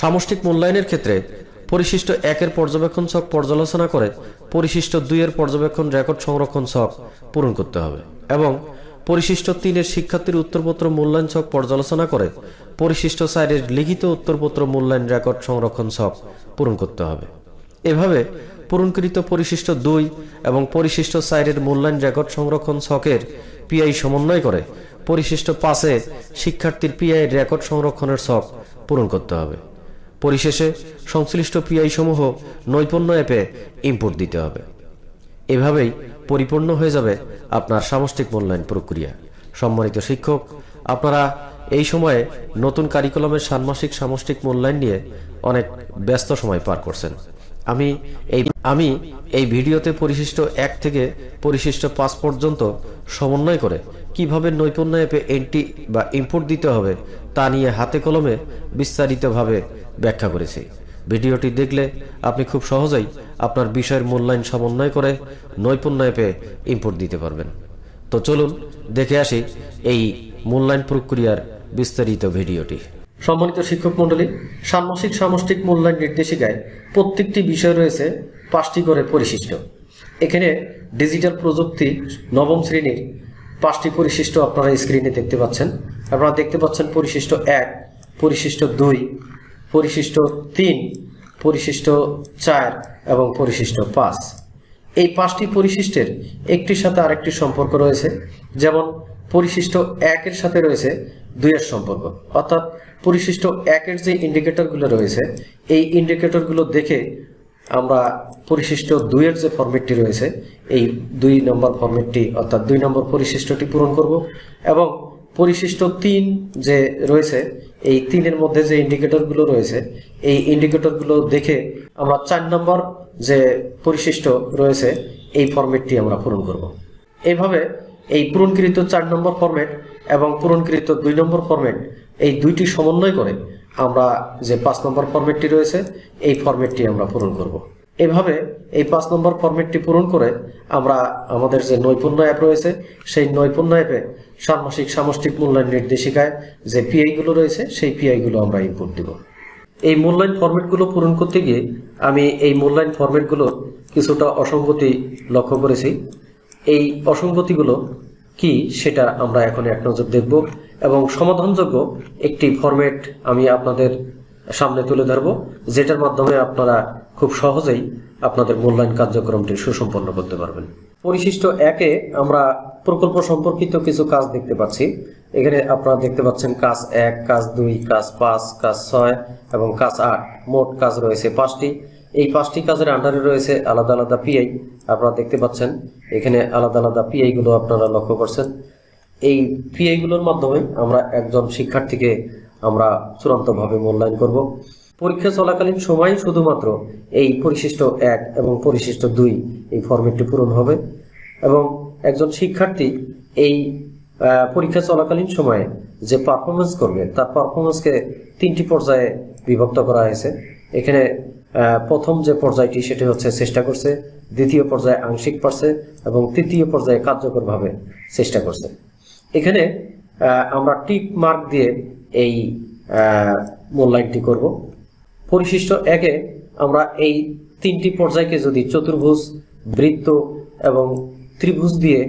সামষ্টিক মূল্যায়নের ক্ষেত্রে পরিশিষ্ট একের পর্যবেক্ষণ ছক পর্যালোচনা করে পরিশিষ্ট দুইয়ের পর্যবেক্ষণ রেকর্ড সংরক্ষণ ছক পূরণ করতে হবে এবং পরিশিষ্ট তিনের শিক্ষার্থীর উত্তরপত্র মূল্যায়ন ছক পর্যালোচনা করে পরিশিষ্ট চারের লিখিত উত্তরপত্র মূল্যায়ন রেকর্ড সংরক্ষণ ছক পূরণ করতে হবে। এভাবে পূরণকৃত পরিশিষ্ট দুই এবং পরিশিষ্ট চারের মূল্যায়ন রেকর্ড সংরক্ষণ ছকের পিআই সমন্বয় করে পরিশিষ্ট পাঁচে শিক্ষার্থীর পিআই রেকর্ড সংরক্ষণের ছক পূরণ করতে হবে। পরিশেষে সংশ্লিষ্ট পিআই সমূহ নৈপুণ্য অ্যাপে ইনপুট দিতে হবে। এভাবেই পরিপূর্ণ হয়ে যাবে আপনার সামষ্টিক মূল্যায়ন প্রক্রিয়া। সম্মানিত শিক্ষক, আপনারা এই সময়ে নতুন কারিকুলামের ষান্মাসিক সামষ্টিক মূল্যায়ন নিয়ে অনেক ব্যস্ত সময় পার করছেন। আমি এই আমি এই ভিডিওতে পরিশিষ্ট এক থেকে পরিশিষ্ট পাঁচ পর্যন্ত সমন্বয় করে কীভাবে নৈপুণ্য অ্যাপে এন্ট্রি বা ইনপুট দিতে হবে তা নিয়ে হাতে কলমে বিস্তারিতভাবে ব্যাখ্যা করেছি। ভিডিওটি দেখলে আপনি খুব সহজেই আপনার বিষয়ের মূল্যায়ন সমন্বয় করে নৈপুণ্য অ্যাপে ইনপুট দিতে পারবেন। তো চলুন দেখে আসি এই মূল্যায়ন প্রক্রিয়ার বিস্তারিত ভিডিওটি। সম্মানিত শিক্ষক মণ্ডলী, ষান্মাসিক সামষ্টিক মূল্যায়ন নির্দেশিকায় প্রত্যেকটি বিষয় রয়েছে পাঁচটি করে পরিশিষ্ট। এখানে ডিজিটাল প্রযুক্তি নবম শ্রেণির পাঁচটি পরিশিষ্ট আপনারা স্ক্রিনে দেখতে পাচ্ছেন। আপনারা দেখতে পাচ্ছেন পরিশিষ্ট এক, পরিশিষ্ট দুই, পরিশিষ্ট তিন, পরিশিষ্ট চার এবং পরিশিষ্ট পাঁচ। এই পাঁচটি পরিশিষ্টের একটির সাথে আরেকটি সম্পর্ক রয়েছে, যেমন পরিশিষ্ট একের সাথে রয়েছে দুইয়ের সম্পর্ক। অর্থাৎ পরিশিষ্ট একের যে ইন্ডিকেটরগুলো রয়েছে, এই ইন্ডিকেটরগুলো দেখে আমরা পরিশিষ্ট দুইয়ের যে ফর্মেটটি রয়েছে, এই দুই নম্বর ফর্মেটটি অর্থাৎ দুই নম্বর পরিশিষ্টটি পূরণ করব এবং পরিশিষ্ট তিন যে রয়েছে, এই তিনের মধ্যে যে ইন্ডিকেটরগুলো রয়েছে, এই ইন্ডিকেটরগুলো দেখে আমরা চার নম্বর যে পরিশিষ্ট রয়েছে, এই ফর্মেটটি আমরা পূরণ করব। এইভাবে এই পূরণকৃত চার নম্বর ফরম্যাট এবং পূরণকৃত দুই নম্বর ফরম্যাট এই দুইটি সমন্বয় করে আমরা যে পাঁচ নম্বর ফরম্যাটটি রয়েছে, এই ফরম্যাটটি আমরা পূরণ করব। এভাবে এই পাঁচ নম্বর ফরম্যাটটি পূরণ করে আমরা আমাদের যে নৈপুণ্য অ্যাপ রয়েছে, সেই নৈপুণ্য অ্যাপে ষান্মাসিক সামষ্টিক মূল্যায়ন নির্দেশিকায় যে পিআইগুলো রয়েছে, সেই পিআইগুলো আমরা ইনপুট দিব। এই মূল্যায়ন ফরম্যাটগুলো পূরণ করতে গিয়ে আমি এই মূল্যায়ন ফরম্যাটগুলো কিছুটা অসঙ্গতি লক্ষ্য করেছি। এই অসঙ্গতিগুলো কি, সেটা আমরা এখন এক নজর দেখব। এবং সমাধানযোগ্য একটি ফরম্যাট আমি আপনাদের সামনে তুলে ধরব, যেটার মাধ্যমে আপনারা খুব সহজেই আপনাদের মূল্যায়ন কার্যক্রমটি সুসম্পন্ন করতে পারবেন। পরিশিষ্ট একে আমরা প্রকল্প সম্পর্কিত কিছু কাজ দেখতে পাচ্ছি। এখানে আপনারা দেখতে পাচ্ছেন কাজ এক, কাজ দুই, কাজ পাঁচ, কাজ ছয় এবং কাজ আট। মোট কাজ রয়েছে পাঁচটি। এই পাঁচটি কাজের আন্ডারে রয়েছে আলাদা আলাদা পিআই আপনারা দেখতে পাচ্ছেন, এখানে আলাদা আলাদা পিআই গুলো আপনারা লক্ষ্য করছেন। এই পিআই গুলোর মাধ্যমে আমরা একজন শিক্ষার্থীকে আমরা চূড়ান্তভাবে মূল্যায়ন করব। পরীক্ষা চলাকালীন সময় শুধুমাত্র এই পরিশিষ্ট এক এবং পরিশিষ্ট দুই এই ফরম্যাটটি পূরণ হবে এবং একজন শিক্ষার্থী এই পরীক্ষা চলাকালীন সময়ে যে পারফরমেন্স করবে, তার পারফরমেন্সকে তিনটি পর্যায়ে বিভক্ত করা হয়েছে। এখানে প্রথম যে পর্যায়টি সেটি হচ্ছে চেষ্টা করছে, দ্বিতীয় পর্যায়ে আংশিক পারছে এবং তৃতীয় পর্যায়ে কার্যকরভাবে চেষ্টা করছে। এখানে আমরা টিক মার্ক দিয়ে এই মূল্যায়নটি করব। পরিশিষ্ট একে আমরা এই তিনটি পর্যায়কে যদি চতুর্ভুজ, বৃত্ত এবং ত্রিভুজ দিয়ে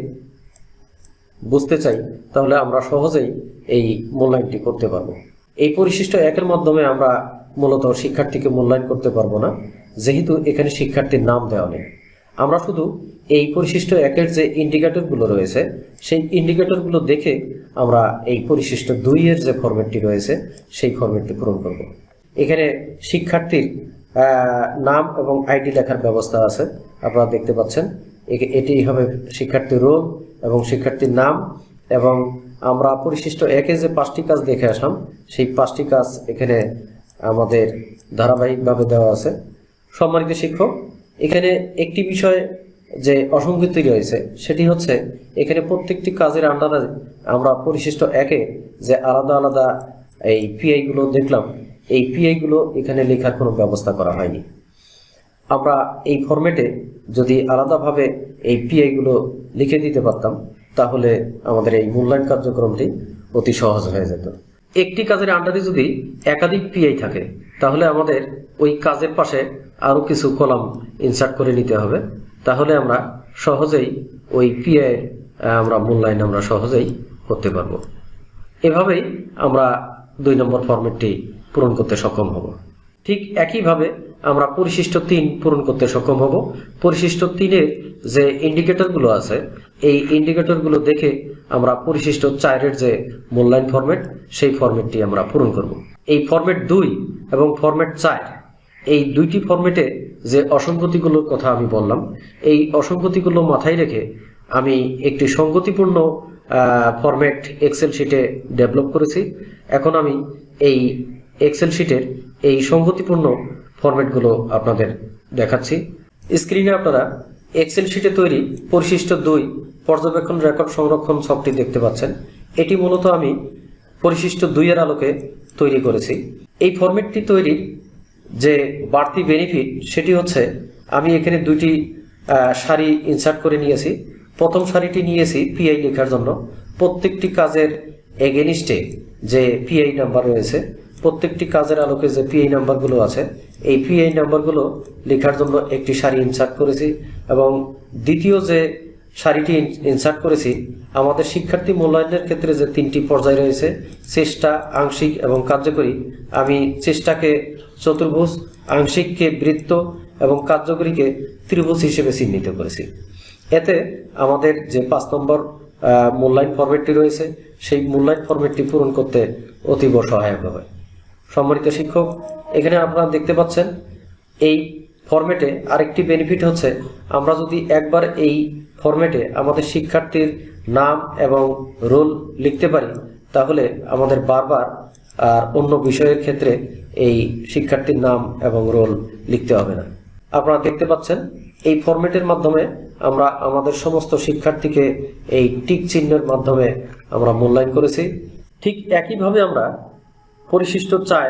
বুঝতে চাই, তাহলে আমরা সহজেই এই মূল্যায়নটি করতে পারব। এই পরিশিষ্ট একের মাধ্যমে আমরা মূলত শিক্ষার্থীকে মূল্যায়ন করতে পারব না, যেহেতু এখানে শিক্ষার্থীর নাম দেওয়া নেই। আমরা শুধু এই পরিশিষ্ট একের যে ইন্ডিকেটরগুলো রয়েছে, সেই ইন্ডিকেটরগুলো দেখে আমরা এই পরিশিষ্ট দুইয়ের যে ফরম্যাটটি রয়েছে, সেই ফরম্যাটটি পূরণ করব। এখানে শিক্ষার্থীর নাম এবং আইডি লেখার ব্যবস্থা আছে, আপনারা দেখতে পাচ্ছেন। এটি হবে শিক্ষার্থীর রোল এবং শিক্ষার্থীর নাম এবং আমরা পরিশিষ্ট একে যে পাঁচটি কাজ দেখে আসলাম, সেই পাঁচটি কাজ এখানে আমাদের ধারাবাহিকভাবে দেওয়া আছে। সম্মানিত শিক্ষক এখানে একটি বিষয় যে অসঙ্গতি রয়েছে সেটি হচ্ছে এখানে প্রত্যেকটি কাজের আন্ডারে আমরা পরিশিষ্ট একে যে আলাদা আলাদা এই পিআই গুলো দেখলাম, এই পিআই গুলো এখানে লেখার কোনো ব্যবস্থা করা হয়নি। আমরা এই ফরম্যাটে যদি আলাদাভাবে এই পিআই গুলো লিখে দিতে পারতাম, তাহলে আমাদের এই মূল্যায়ন কার্যক্রমটি অতি সহজ হয়ে যেত। একটি কাজের আন্ডারে যদি একাধিক পিআই থাকে, তাহলে আমাদের ওই কাজের পাশে আরও কিছু কলাম ইনসার্ট করে নিতে হবে। তাহলে আমরা সহজেই ওই পিআই আমরা মূল্যায়ন আমরা সহজেই করতে পারব। এভাবেই আমরা দুই নম্বর ফরম্যাটটি পূরণ করতে সক্ষম হব। ঠিক একইভাবে আমরা পরিশিষ্ট তিন পূরণ করতে সক্ষম হব। পরিশিষ্ট তিনের যে ইন্ডিকেটরগুলো আছে এই ইন্ডিকেটরগুলো দেখে আমরা পরিশিষ্ট চারের যে মূল্যায়ন ফরম্যাট সেই ফরম্যাটটি আমরা পূরণ করব। এই ফরম্যাট দুই এবং ফরম্যাট চার, এই দুইটি ফরম্যাটে যে অসঙ্গতিগুলোর কথা আমি বললাম, এই অসঙ্গতিগুলো মাথায় রেখে আমি একটি সঙ্গতিপূর্ণ ফরম্যাট এক্সেল শিটে ডেভেলপ করেছি। এখন আমি এই এক্সেল শিটের এই সঙ্গতিপূর্ণ ফরম্যাটগুলো আপনাদের দেখাচ্ছি। স্ক্রিনে আপনারা এক্সেল শিটে তৈরি পরিশিষ্ট দুই পর্যবেক্ষণ রেকর্ড সংরক্ষণ ছকটি দেখতে পাচ্ছেন। এটি মূলত আমি পরিশিষ্ট দুইয়ের আলোকে তৈরি করেছি। এই ফরম্যাটটি তৈরির যে বাড়তি বেনিফিট সেটি হচ্ছে আমি এখানে আহ, সারি ইনসার্ট করে নিয়েছি। প্রথম সারিটি নিয়েছি পিআই লেখার জন্য। প্রত্যেকটি কাজের এগেনিস্টে যে পিআই নাম্বার রয়েছে প্রত্যেকটি কাজের আলোকে যে পিআই নাম্বারগুলো আছে এই পিআই নাম্বারগুলো লেখার জন্য একটি সারি ইনসার্ট করেছি এবং দ্বিতীয় যে সারিটি ইনসার্ট করেছি। আমাদের শিক্ষার্থী মূল্যায়নের ক্ষেত্রে যে তিনটি পর্যায় রয়েছে, চেষ্টা, আংশিক এবং কার্যকরী, আমি চেষ্টাকে চতুর্ভুজ, আংশিককে বৃত্ত এবং কার্যকরীকে ত্রিভুজ হিসেবে চিহ্নিত করেছি। এতে আমাদের যে পাঁচ নম্বর মূল্যায়ন ফরম্যাটটি রয়েছে, সেই মূল্যায়ন ফরম্যাটটি পূরণ করতে অতীব সহায়ক হবে। সম্মানিত শিক্ষক, এখানে আপনারা দেখতে পাচ্ছেন, এই ফরম্যাটে আরেকটি বেনিফিট হচ্ছে আমরা যদি একবার এই ফরম্যাটে আমাদের শিক্ষার্থীর নাম এবং রোল লিখতে পারি, তাহলে আমাদের বারবার আর অন্য বিষয়ের ক্ষেত্রে এই শিক্ষার্থীর নাম এবং রোল লিখতে হবে না। আপনারা দেখতে পাচ্ছেন, এই ফরম্যাটের মাধ্যমে আমরা আমাদের সমস্ত শিক্ষার্থীকে এই টিক চিহ্নের মাধ্যমে আমরা মূল্যায়ন করেছি। ঠিক একইভাবে আমরা পরিশিষ্ট চার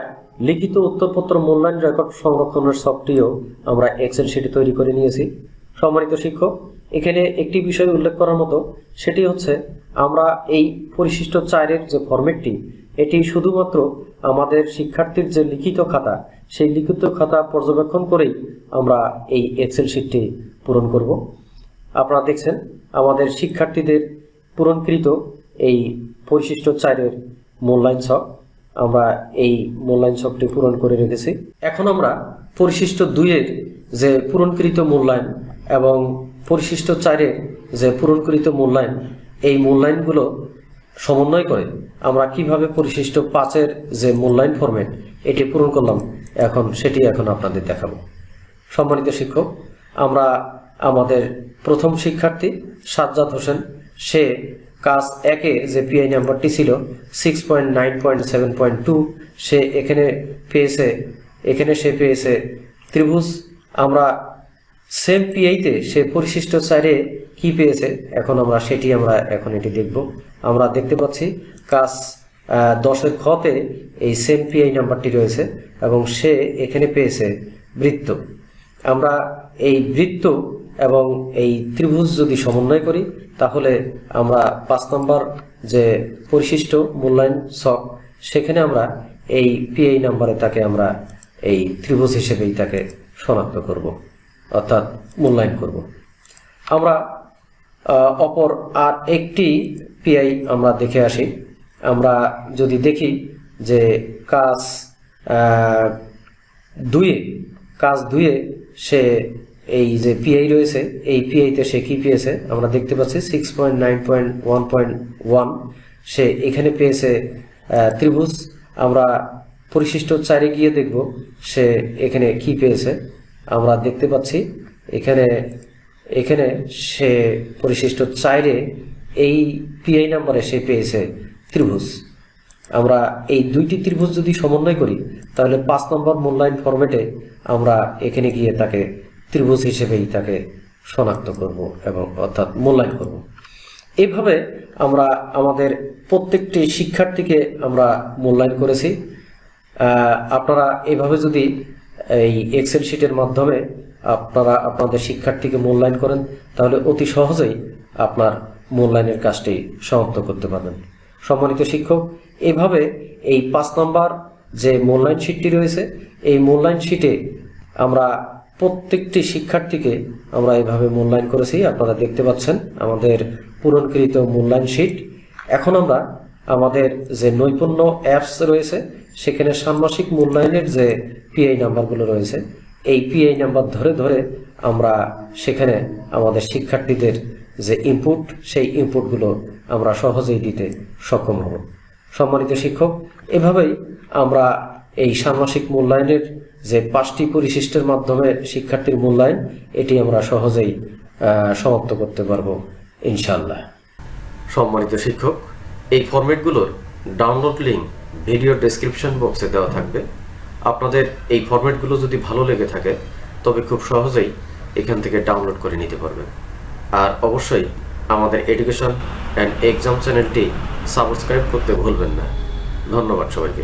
লিখিত উত্তরপত্র মূল্যায়ন রেকর্ড সংরক্ষণের সফটটিও আমরা এক্সেল শিটে তৈরি করে নিয়েছি। সম্মানিত শিক্ষক, এখানে একটি বিষয় উল্লেখ করার মতো, সেটি হচ্ছে আমরা এই পরিশিষ্ট চারের যে ফরম্যাটটি, এটি শুধুমাত্র আমাদের শিক্ষার্থীর যে লিখিত খাতা, সেই লিখিত খাতা পর্যবেক্ষণ করেই আমরা এই এক্সেল শিটটি পূরণ করব। আপনারা দেখছেন, আমাদের শিক্ষার্থীদের পূরণকৃত এই পরিশিষ্ট চারের মূল্যায়ন ছক, আমরা এই মূল্যায়ন ছকটি পূরণ করে রেখেছি। এখন আমরা পরিশিষ্ট দুইয়ের যে পূরণকৃত মূল্যায়ন এবং পরিশিষ্ট চারের যে পূরণকৃত মূল্যায়ন, এই মূল্যায়নগুলো সমন্বয় করে আমরা কীভাবে পরিশিষ্ট পাঁচের যে মূল্যায়ন ফরম্যাট, এটি পূরণ করলাম। এখন সেটি এখন আপনাদের দেখাবো। সম্মানিত শিক্ষক, আমরা আমাদের প্রথম শিক্ষার্থী সাজ্জাদ হোসেন, সে কাজ একে যে পিআই নাম্বারটি ছিল six point nine point seven point two সে এখানে পেয়েছে, এখানে সে পেয়েছে ত্রিভুজ। আমরা সেম পিআইতে সে পরিশিষ্ট সাইডে কি পেয়েছে? এখন আমরা সেটি আমরা এখন এটি দেখব। আমরা দেখতে পাচ্ছি কাজ দশের খতে এই সেম পিআই নাম্বারটি রয়েছে এবং সে এখানে পেয়েছে বৃত্ত। আমরা এই বৃত্ত এবং এই ত্রিভুজ যদি সমন্বয় করি, তাহলে আমরা পাঁচ নম্বর যে পরিশিষ্ট মূল্যায়ন ছক, সেখানে আমরা এই পিআই নাম্বারে তাকে আমরা এই ত্রিভুজ হিসেবেই তাকে শনাক্ত করব। অর্থাৎ মূল্যায়ন করব। আমরা অপর আর একটি পিআই আমরা দেখে আসি। আমরা যদি দেখি যে কাজ দুয়ে কাজ দুয়ে সে এই যে পিআই রয়েছে, এই পিআইতে সে কি পেয়েছে? আমরা দেখতে পাচ্ছি six point nine point one point one সে এখানে পেয়েছে ত্রিভুজ। আমরা পরিশিষ্ট চারে গিয়ে দেখব সে এখানে কি পেয়েছে। আমরা দেখতে পাচ্ছি, এখানে এখানে সে পরিশিষ্ট চাইরে এই পিআই নাম্বারে সে পেয়েছে ত্রিভুজ। আমরা এই দুইটি ত্রিভুজ যদি সমন্বয় করি, তাহলে পাঁচ নম্বর মূল্যায়ন ফরম্যাটে আমরা এখানে গিয়ে তাকে ত্রিভুজ হিসেবেই তাকে শনাক্ত করব এবং অর্থাৎ মূল্যায়ন করব। এইভাবে আমরা আমাদের প্রত্যেকটি শিক্ষার্থীকে আমরা মূল্যায়ন করেছি। আপনারা এভাবে যদি এই এক্সেল শিটের মাধ্যমে আপনারা আপনাদের শিক্ষার্থীকে মূল্যায়ন করেন, তাহলে অতি সহজেই আপনার মূল্যায়নের কাজটি সমাপ্ত করতে পারবেন। সম্মানিত শিক্ষক, এভাবে এই পাঁচ নম্বর যে মূল্যায়ন শিটটি রয়েছে, এই মূল্যায়ন শিটে আমরা প্রত্যেকটি শিক্ষার্থীকে আমরা এভাবে মূল্যায়ন করেছি। আপনারা দেখতে পাচ্ছেন আমাদের পূরণকৃত মূল্যায়ন শিট এখন আমরা আমাদের যে নৈপুণ্য অ্যাপস রয়েছে সেখানে ষান্মাসিক মূল্যায়নের যে পিআই নাম্বারগুলো রয়েছে, এই পিআই নাম্বার ধরে ধরে আমরা সেখানে আমাদের শিক্ষার্থীদের যে ইনপুট সেই ইনপুটগুলো আমরা সহজেই দিতে সক্ষম হব। সম্মানিত শিক্ষক, এভাবেই আমরা এই ষান্মাসিক মূল্যায়নের যে পাঁচটি পরিশিষ্টের মাধ্যমে শিক্ষার্থীর মূল্যায়ন, এটি আমরা সহজেই সমাপ্ত করতে পারব ইনশাল্লাহ সম্মানিত শিক্ষক, এই ফরম্যাটগুলোর ডাউনলোড লিঙ্ক ভিডিও ডেসক্রিপশন বক্সে দেওয়া থাকবে। আপনাদের এই ফরম্যাটগুলো যদি ভালো লেগে থাকে, তবে খুব সহজেই এখান থেকে ডাউনলোড করে নিতে পারবেন। আর অবশ্যই আমাদের এডুকেশন অ্যান্ড এক্সাম চ্যানেলটি সাবস্ক্রাইব করতে ভুলবেন না। ধন্যবাদ সবাইকে।